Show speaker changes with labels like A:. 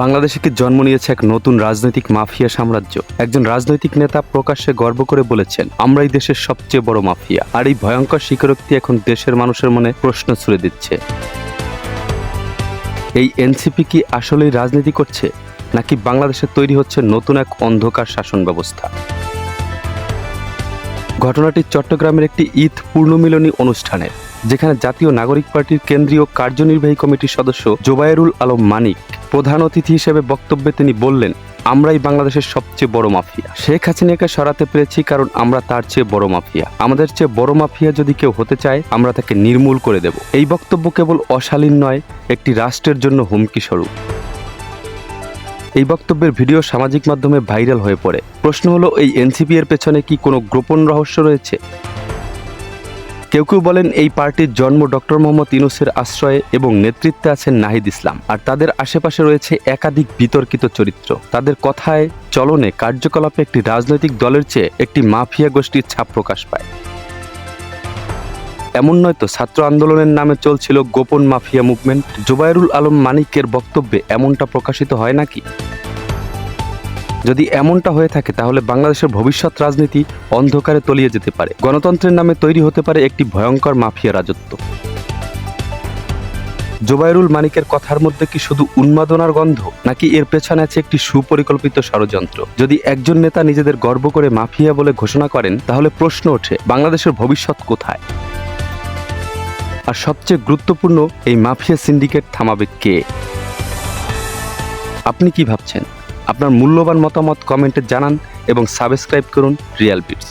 A: বাংলাদেশে কি জন্ম নিয়েছে এক নতুন রাজনৈতিক মাফিয়া সাম্রাজ্য? একজন রাজনৈতিক নেতা প্রকাশ্যে গর্ব করে বলেছেন, আমরাই দেশের সবচেয়ে বড় মাফিয়া। আর এই ভয়ঙ্কর স্বীকারোক্তি এখন দেশের মানুষের মনে প্রশ্ন ছুড়ে দিচ্ছে। এই এনসিপি কি আসলেই রাজনীতি করছে, নাকি বাংলাদেশে তৈরি হচ্ছে নতুন এক অন্ধকার শাসন ব্যবস্থা? ঘটনাটি চট্টগ্রামের একটি ঈদ পূর্ণমিলনী অনুষ্ঠানে, যেখানে জাতীয় নাগরিক পার্টির কেন্দ্রীয় কার্যনির্বাহী কমিটির সদস্য জোবায়েরুল আলম মানিক প্রধান অতিথি হিসেবে বক্তব্যে তিনি বললেন, আমরাই বাংলাদেশের সবচেয়ে বড় মাফিয়া। শেখ হাসিনাকে সরাতে পেরেছি কারণ আমরা তার চেয়ে বড় মাফিয়া। আমাদের চেয়ে বড় মাফিয়া যদি কেউ হতে চায়, আমরা তাকে নির্মূল করে দেব। এই বক্তব্য কেবল অশালীন নয়, একটি রাষ্ট্রের জন্য হুমকি স্বরূপ এই বক্তব্যের ভিডিও সামাজিক মাধ্যমে ভাইরাল হয়ে পড়ে। প্রশ্ন হলো, এই এনসিপি এর পেছনে কি কোনো গোপন রহস্য রয়েছে? কেউ কেউ বলেন এই পার্টির জন্ম ডক্টর মোহাম্মদ ইউনুসের আশ্রয়ে এবং নেতৃত্বে আছেন নাহিদ ইসলাম। আর তাদের আশেপাশে রয়েছে একাধিক বিতর্কিত চরিত্র। তাদের কথায় চলনে কার্যকলাপে একটি রাজনৈতিক দলের চেয়ে একটি মাফিয়া গোষ্ঠীর ছাপ প্রকাশ পায়। এমন নয় তো, ছাত্র আন্দোলনের নামে চলছিল গোপন মাফিয়া মুভমেন্ট। জুবাইরুল আলম মানিকের বক্তব্যে এমনটা প্রকাশিত হয় নাকি? যদি এমনটা হয়ে থাকে, তাহলে বাংলাদেশের ভবিষ্যৎ রাজনীতি অন্ধকারে তলিয়ে যেতে পারে। গণতন্ত্রের নামে তৈরি হতে পারে একটি ভয়ঙ্কর মাফিয়া রাজত্ব। জোবাইরুল মানিকের কথার মধ্যে কি শুধু উন্মাদনার গন্ধ, নাকি এর পেছনে আছে একটি সুপরিকল্পিত ষড়যন্ত্র? যদি একজন নেতা নিজেদের গর্ব করে মাফিয়া বলে ঘোষণা করেন, তাহলে প্রশ্ন ওঠে, বাংলাদেশের ভবিষ্যৎ কোথায়? আর সবচেয়ে গুরুত্বপূর্ণ, এই মাফিয়া সিন্ডিকেট থামাবে কে? আপনি কি ভাবছেন? আপনার মূল্যবান মতামত কমেন্টে জানান এবং সাবস্ক্রাইব করুন রিয়াল বিটস